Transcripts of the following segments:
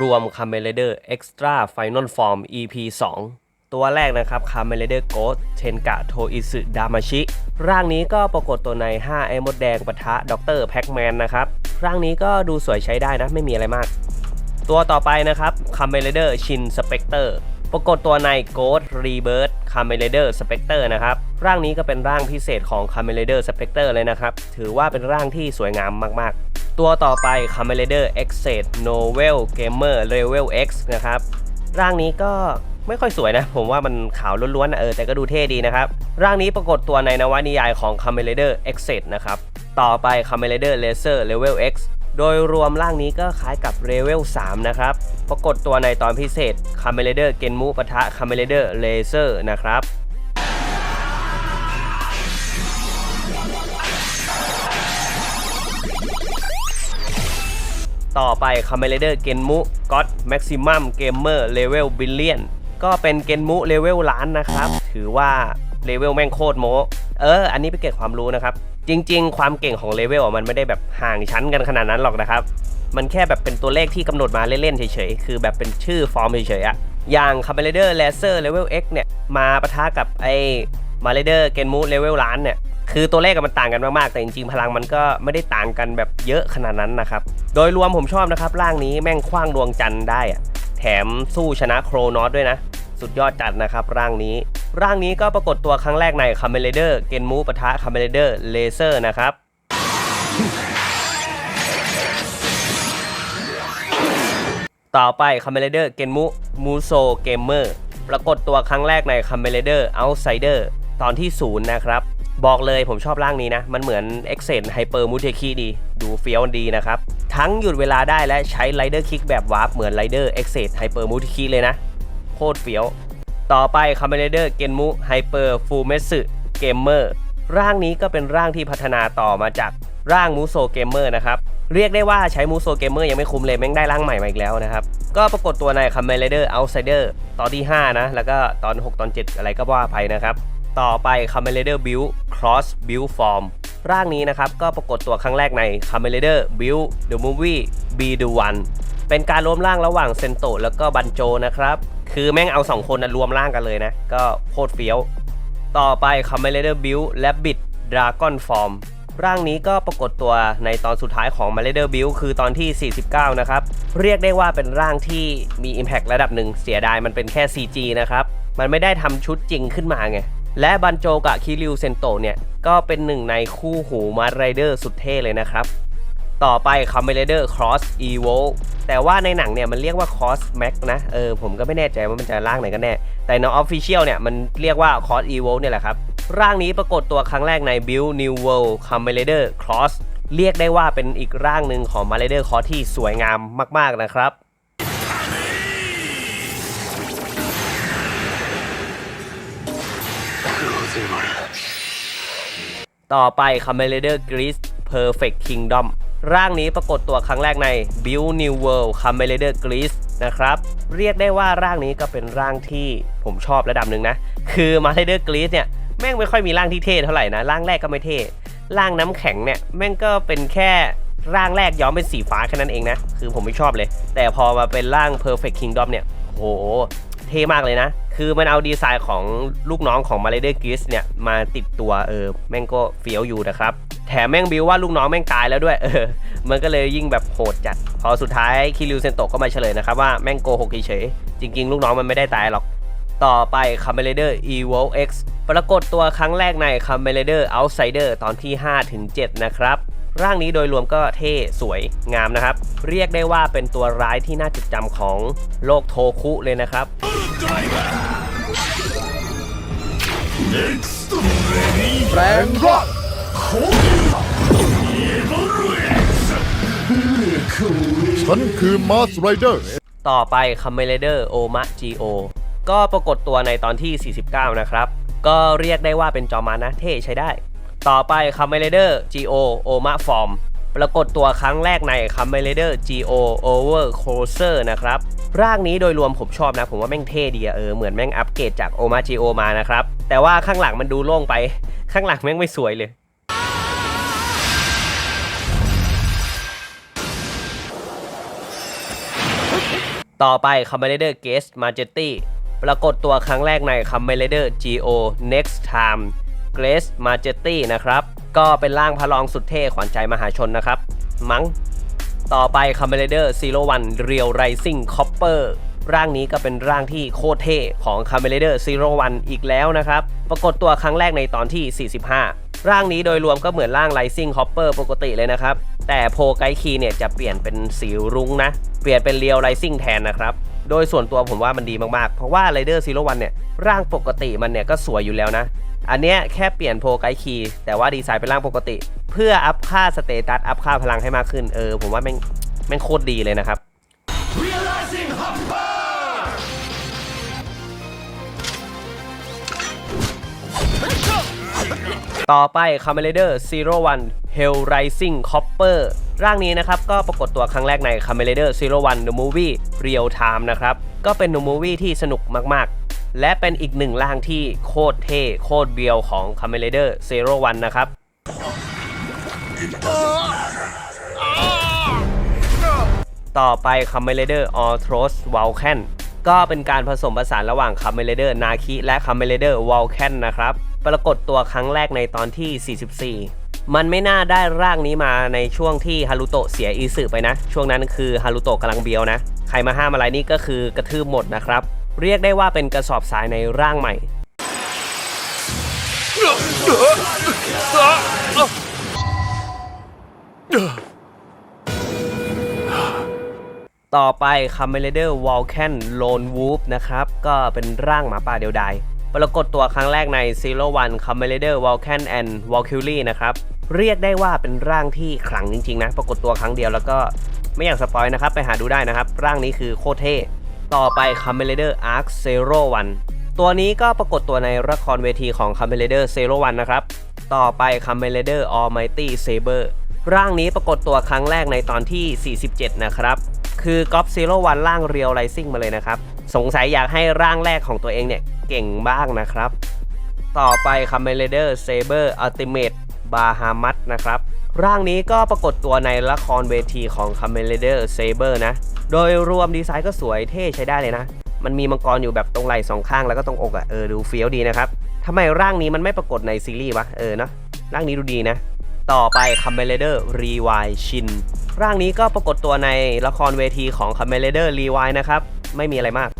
รวม c a m e l a d e r Extra Final Form EP 2 ตัวแรกนะครับ c a m e l a d e r Ghost เทนกะโทอิสึดามาชิ ร่างนี้ก็ปรากฏตัวใน 5 ไอ้มดแดงปะทะด็อกเตอร์แพ็กแมนนะครับ ร่างนี้ก็ดูสวยใช้ได้นะ ไม่มีอะไรมาก ตัวต่อไปนะครับ c a m e l a d e r Shin Spectre ปรากฏตัวใน Ghost Rebirth c a m e l a d e r Spectre นะครับ ร่างนี้ก็เป็นร่างพิเศษของ c a m e l a d e r Spectre เลยนะครับ ถือว่าเป็นร่างที่สวยงามมากๆ ตัวต่อไป c a m e l a d e r X s e t Novel Gamer Level X นะครับ ร่างนี้ก็ไม่ค่อยสวยนะ ผมว่ามันขาวล้วนๆนะเออแต่ก็ดูเท่ดีนะครับ ร่างนี้ปรากฏตัวในนวนิยายของ c a m e l a d e r X s e t นะครับ ต่อไป c a m e l a d e r Laser Level X โดยรวมร่างนี้ก็คล้ายกับ Level 3 นะครับ ปรากฏตัวในตอนพิเศษ c a m e l a d e r Genmu ปะทะ c a m e l a d e r Laser นะครับ ต่อไป c a m e l a d e r Genmu God Maximum Gamer Level Billion ก็เป็นเกนมุเลเวลล้านนะครับ ถือว่าเลเวลแม่งโคตรโมเออ อันนี้ไปเก็บความรู้นะครับ จริง ๆ ความเก่งของเลเวลมันไม่ได้แบบห่างชั้นกันขนาดนั้นหรอกนะครับ มันแค่แบบเป็นตัวเลขที่กำหนดมาเล่นๆเฉยๆ คือแบบเป็นชื่อฟอร์มเฉยๆอะอย่าง c a m e l a d e r Laser Level X เนี่ย มาปะทะกับไอ้ m a l a d e r g e n m u Level ล้านเนี่ย คือตัวเลขมันต่างกันมากๆ แต่จริงๆ พลังมันก็ไม่ได้ต่างกันแบบเยอะขนาดนั้นนะครับ โดยรวมผมชอบนะครับ ร่างนี้แม่งคว้างดวงจันทร์ได้อะแถมสู้ชนะโครนอสด้วยนะ สุดยอดจัดนะครับ ร่างนี้ ร่างนี้ก็ปรากฏตัวครั้งแรกใน c a m e l a d e r g e n m u ปะทะ c a m e l a d e r Laser นะครับต่อไป c a m e l a d e r Genmu Muso Gamer ปรากฏตัวครั้งแรกใน c a m e l a d e r Outsider ตอนที่ 0 นะครับ บอกเลยผมชอบร่างนี้นะ มันเหมือน e x c e n Hyper m u t e k i ดี ดูเฟี้ยวดีนะครับ ทั้งหยุดเวลาได้และใช้ Rider Kick แบบวาร์ปเหมือน Rider e x c e n Hyper m u t e k i เลยนะ โคตรเฟี้ยว ต่อไป c a m e l a d e r Genmu Hyper Fumetsu Gamer ร่างนี้ก็เป็นร่างที่พัฒนาต่อมาจากร่างมูโซเกมเมอร์นะครับ เรียกได้ว่าใช้มูโซเกมเมอร์ยังไม่คุ้มเลย แม่งได้ร่างใหม่มาอีกแล้วนะครับ ก็ปรากฏตัวใน c a m e l a d e r Outsider ตอนที่ 5 นะ แล้วก็ตอน 6 ตอน 7 อะไรก็ว่าไปนะครับ ต่อไป c a m e l a d e r Build Cross Build Form ร่างนี้นะครับก็ปรากฏตัวครั้งแรกใน c a m e l a d e r Build The Movie Be The One เป็นการรวมร่างระหว่างเซนโตะแล้วก็บันโจนะครับ คือแม่งเอา 2 คนนะรวมร่างกันเลยนะ ก็โคตรเฟี้ยว ต่อไป c a m e l a d e r Build Rabbit Dragon Form ร่างนี้ก็ปรากฏตัวในตอนสุดท้ายของ m a l a d e r Build คือตอนที่ 49 นะครับ เรียกได้ว่าเป็นร่างที่มี Impact ระดับหนึ่งเสียดายมันเป็นแค่ CG นะครับ มันไม่ได้ทำชุดจริงขึ้นมาไง และบันโจกับคิริวเซนโตเนี่ยก็เป็นหนึ่งในคู่หูมาร์ไรเดอร์สุดเท่เลยนะครับ ต่อไป c a m e l a d e r Cross Evo แต่ว่าในหนังเนี่ยมันเรียกว่า Cross Max นะ เออผมก็ไม่แน่ใจว่ามันจะร่างไหนกันแน่ แต่ใน Official เนี่ยมันเรียกว่า Cross Evo เนี่ยแหละครับ ร่างนี้ปรากฏตัวครั้งแรกใน Build New World c a m e l a d e r Cross เรียกได้ว่าเป็นอีกร่างหนึ่งของ m a r a d e r Cross ที่สวยงามมาก ๆ นะครับ ต่อไป c a m e l a d e r Grease Perfect Kingdom ร่างนี้ปรากฏตัวครั้งแรกใน Build New World c a m e l a d e r Grease นะครับ เรียกได้ว่าร่างนี้ก็เป็นร่างที่ผมชอบระดับหนึ่งนะ คือ m a r a d e r Grease เนี่ย แม่งไม่ค่อยมีร่างที่เท่เท่าไหร่นะ ร่างแรกก็ไม่เท่ ร่างน้ำแข็งเนี่ย แม่งก็เป็นแค่ร่างแรกย้อมเป็นสีฟ้าแค่นั้นเองนะ คือผมไม่ชอบเลย แต่พอมาเป็นร่าง Perfect Kingdom เนี่ยโห เท่มากเลยนะ คือมันเอาดีไซน์ของลูกน้องของ m a r a d e r g r i s เนี่ย มาติดตัวเออแม่งก็เฟี้ยวอยู่นะครับ แถมแม่งบิวว่าลูกน้องแม่งตายแล้วด้วยเออมันก็เลยยิ่งแบบโหดจัด พอสุดท้ายคิริวเซนโตะก็มาเฉลยนะครับว่าแม่งโกหกเฉยๆจริง ๆ ลูกน้องมันไม่ได้ตายหรอกต่อไปค c a m e l a d e r Evo X ปรากฏตัวครั้งแรกใน c a m e l a d e r Outsider ตอนที่ 5-7 นะครับ ร่างนี้โดยรวมก็เท่สวยงามนะครับ เรียกได้ว่าเป็นตัวร้ายที่น่าจดจำของโลกโทคุเลยนะครับแปลงร่างฉันคือมาสไรเดอร์ต่อไป c a m e l a d e r o m a G.O ก็ปรากฏตัวในตอนที่ 49 นะครับ ก็เรียกได้ว่าเป็นจอมานะเท่ใช้ได้ ต่อไป c a m e l a d e r G.O o m a Form ปรากฏตัวครั้งแรกใน c a m e l a d e r G.O Over Closer นะครับร่างนี้โดยรวมผมชอบนะ ผมว่าแม่งเท่ดีอะเออเหมือนแม่งอัปเกรดจาก o m a G.O มานะครับ แต่ว่าข้างหลังมันดูโล่งไป ข้างหลังแม่งไม่สวยเลยต่อไปค c o m m a n d e r g a z e Majesty ปรากฏตัวครั้งแรกใน c o m m a n d e r GO Next Time Grace Majesty นะครับ ก็เป็นร่างพระรองสุดเท่ขวัญใจมหาชนนะครับ มั้งต่อไป c o m m a n d e r Zero One Real Rising Copper ร่างนี้ก็เป็นร่างที่โคตรเท่ของ c o m m a n d e r Zero One อีกแล้วนะครับ ปรากฏตัวครั้งแรกในตอนที่ 45 ร่างนี้โดยรวมก็เหมือนร่าง Rising Copper ปกติเลยนะครับ แต่โพไกคีเนี่ยจะเปลี่ยนเป็นสีรุ้งนะ เปลี่ยนเป็น Real Rising แทนนะครับโดยส่วนตัวผมว่ามันดีมากๆ เพราะว่า Rider Zero One เนี่ยร่างปกติมันเนี่ยก็สวยอยู่แล้วนะ อันเนี้ยแค่เปลี่ยนโพไกคีแต่ว่าดีไซน์เป็นร่างปกติ เพื่ออัพค่าสเตตัสอัพค่าพลังให้มากขึ้นเออผมว่าแม่งแม่งโคตรดีเลยนะครับต่อไป c a m e l a d e r Zero One Hell Rising Copper ร่างนี้นะครับ ก็ปรากฏตัวครั้งแรกใน c a m e l a d e r Zero One The Movie Real Time นะครับ ก็เป็น The Movie ที่สนุกมาก และเป็นอีกหนึ่งร่างที่โคตรเท่โคตรเบียวของ c a m e l a d e r Zero One นะครับ ต่อไป c a m e l a d e r a l t r o s v a l c a n ก็เป็นการผสมผสานระหว่าง c a m e l a d e r Naki และ c a m e l a d e r v a l c a n นะครับ ปรากฏตัวครั้งแรกในตอนที่ 44มันไม่น่าได้ร่างนี้มาในช่วงที่ฮารุโตะเสียอีสึไปนะ ช่วงนั้นคือฮารุโตะกำลังเบียวนะ ใครมาห้ามอะไรนี่ก็คือกระทืบหมดนะครับ เรียกได้ว่าเป็นกระสอบทรายในร่างใหม่ ต่อไป c a m e l a d e r w a l c a n Lone Wolf นะครับ ก็เป็นร่างหมาป่าเดียวดายปรากฏตัวครั้งแรกใน Zero One c a m e l a d e r w a l c a n and Valkyrie นะครับ เรียกได้ว่าเป็นร่างที่ขลังจริง ๆ นะ ปรากฏตัวครั้งเดียวแล้วก็ไม่อยากสปอยนะครับ ไปหาดูได้นะครับ ร่างนี้คือโคตรเท่ ต่อไป c a m e l a d e r Arc Zero One ตัวนี้ก็ปรากฏตัวในละครเวทีของ c a m e l a d e r Zero One นะครับ ต่อไป c a m e l a d e r Almighty Saber ร่างนี้ปรากฏตัวครั้งแรกในตอนที่ 47 นะครับ คือก๊อปซีโร่วันร่างเรียลไ i ซิ่งมาเลยนะครับ สงสัยอยากให้ร่างแรกของตัวเองเนี่ย เก่งบ้างนะครับ ต่อไป c a m e l a d e r Saber Ultimate Bahamut นะครับ ร่างนี้ก็ปรากฏตัวในละครเวทีของ c a m e l a d e r Saber นะ โดยรวมดีไซน์ก็สวยเท่ใช้ได้เลยนะ มันมีมังกรอยู่แบบตรงไหล่สองข้างแล้วก็ตรงอกอะ่ะเออดูเฟี้ยวดีนะครับทำไมร่างนี้มันไม่ปรากฏในซีรีส์วะเออเนาะร่างนี้ดูดีนะ ต่อไป c a m e l a d e r Rewind Shin ร่างนี้ก็ปรากฏตัวในละครเวทีของ c a m e l a d e r Rewind นะครับไม่มีอะไรมาก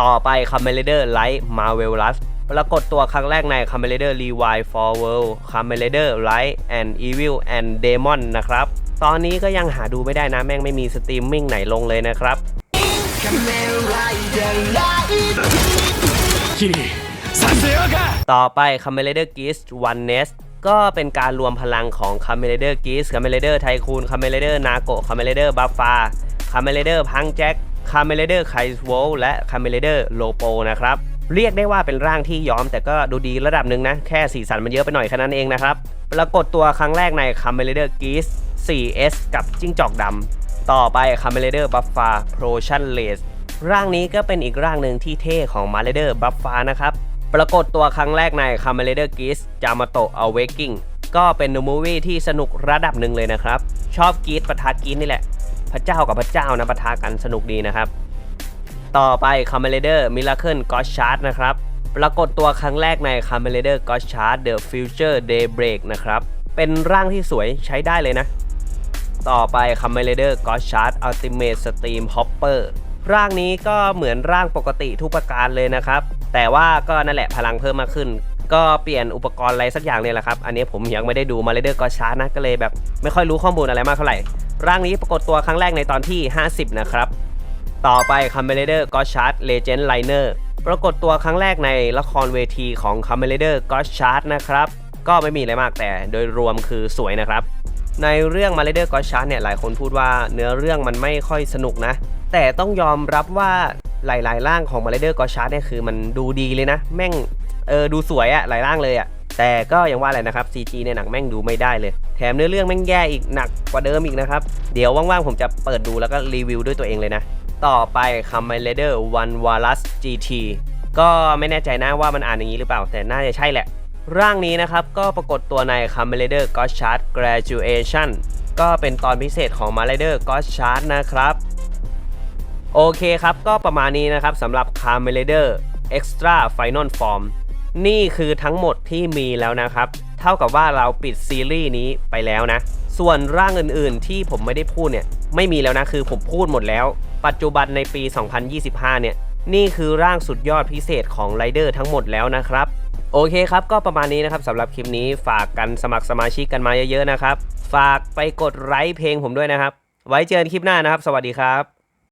ต่อไป c a m e l a d e r Light Marvelous ปรากฏตัวครั้งแรกใน c a m e l a d e r Rewind for World c a m e l a d e r Light and Evil and Demon นะครับ ตอนนี้ก็ยังหาดูไม่ได้นะแม่งไม่มีสตรีมมิ่งไหนลงเลยนะครับต่อไป c a m e l a d e r Geese One Nest ก็เป็นการรวมพลังของ c a m e l a d e r Geese c a m e l a d e r Tycoon c a m e l a d e r Nago c a m e l a d e r Buffa c a m e l a d e r Punk Jack c a m e l a d e r k a i s w o l และ c a m e l a d e r Lopo นะครับ เรียกได้ว่าเป็นร่างที่ย้อมแต่ก็ดูดีระดับหนึ่งนะ แค่สีสันมันเยอะไปหน่อยแค่นั้นเองนะครับ ปรากฏตัวครั้งแรกใน c a m e l a d e r Geese 4S กับจิ้งจอกดำต่อไป c a m e l a d e r Buffa Protion Lace ร่างนี้ก็เป็นอีกร่างหนึ่งที่เท่ของ m a l a d e r Buffa นะครับ ปรากฏตัวครั้งแรกใน c a m e l a d e r g e e s j a m a t o Awakening ก็เป็นนูมูวี่ที่สนุกระดับหนึ่งเลยนะครับ ชอบกีดปะทะกีดนี่แหละ พระเจ้ากับพระเจ้านะปะทะกันสนุกดีนะครับ ต่อไป c a m e l a d e r Miracle God Shard นะครับปรากฏตัวครั้งแรกใน c a m e l a d e r God Shard The Future Daybreak นะครับ เป็นร่างที่สวยใช้ได้เลยนะ ต่อไป c a m e l a d e r God Shard Ultimate Steam Hopper ร่างนี้ก็เหมือนร่างปกติทุกประการเลยนะครับ แต่ว่าก็นั่นแหละพลังเพิ่มมากขึ้น ก็เปลี่ยนอุปกรณ์อะไรสักอย่างเนี่ยแหละครับ อันนี้ผมยังไม่ได้ดูมาเลเดอร์กอชาร์นะ ก็เลยแบบไม่ค่อยรู้ข้อมูลอะไรมากเท่าไหร่ ร่างนี้ปรากฏตัวครั้งแรกในตอนที่ 50 นะครับ ต่อไปค c a m e l a d e r g o d Shard Legend Liner ปรากฏตัวครั้งแรกในละครเวทีของ c a m e l a d e r g o d Shard นะครับ ก็ไม่มีอะไรมากแต่โดยรวมคือสวยนะครับ ในเรื่อง m a l a d e r g o d Shard เนี่ยหลายคนพูดว่าเนื้อเรื่องมันไม่ค่อยสนุกนะ แต่ต้องยอมรับว่าหลายๆร่างของ m a l a d e r g o d Shard เนี่ยคือมันดูดีเลยนะ แม่งเออดูสวยอะหลายร่างเลยอะแต่ก็ยังว่าอะไรนะครับ CG ในหนังแม่งดูไม่ได้เลย แถมเนื้อเรื่องแม่งแย่อีกหนักกว่าเดิมอีกนะครับ เดี๋ยวว่างๆผมจะเปิดดูแล้วก็รีวิวด้วยตัวเองเลยนะ ต่อไป c a m e l a d e r One Walrus GT ก็ไม่แน่ใจนะว่ามันอ่านอย่างนี้หรือเปล่า แต่น่าจะใช่แหละ ร่างนี้นะครับก็ปรากฏตัวใน c a m e l a d e r God Shard Graduation ก็เป็นตอนพิเศษของ m a l a d e r God Shard นะครับ โอเคครับ ก็ประมาณนี้นะครับสำหรับ c a r m e l a d e r Extra Final Form นี่คือทั้งหมดที่มีแล้วนะครับ เท่ากับว่าเราปิดซีรีส์นี้ไปแล้วนะ ส่วนร่างอื่นๆที่ผมไม่ได้พูดเนี่ยไม่มีแล้วนะคือผมพูดหมดแล้ว ปัจจุบันในปี 2025 เนี่ยนี่คือร่างสุดยอดพิเศษของไรเดอร์ทั้งหมดแล้วนะครับ โอเคครับ ก็ประมาณนี้นะครับสำหรับคลิปนี้ฝากกันสมัครสมาชิกกันมาเยอะๆนะครับ ฝากไปกดไลค์เพลงผมด้วยนะครับ ไว้เจอกันคลิปหน้านะครับ สวัสดีครับ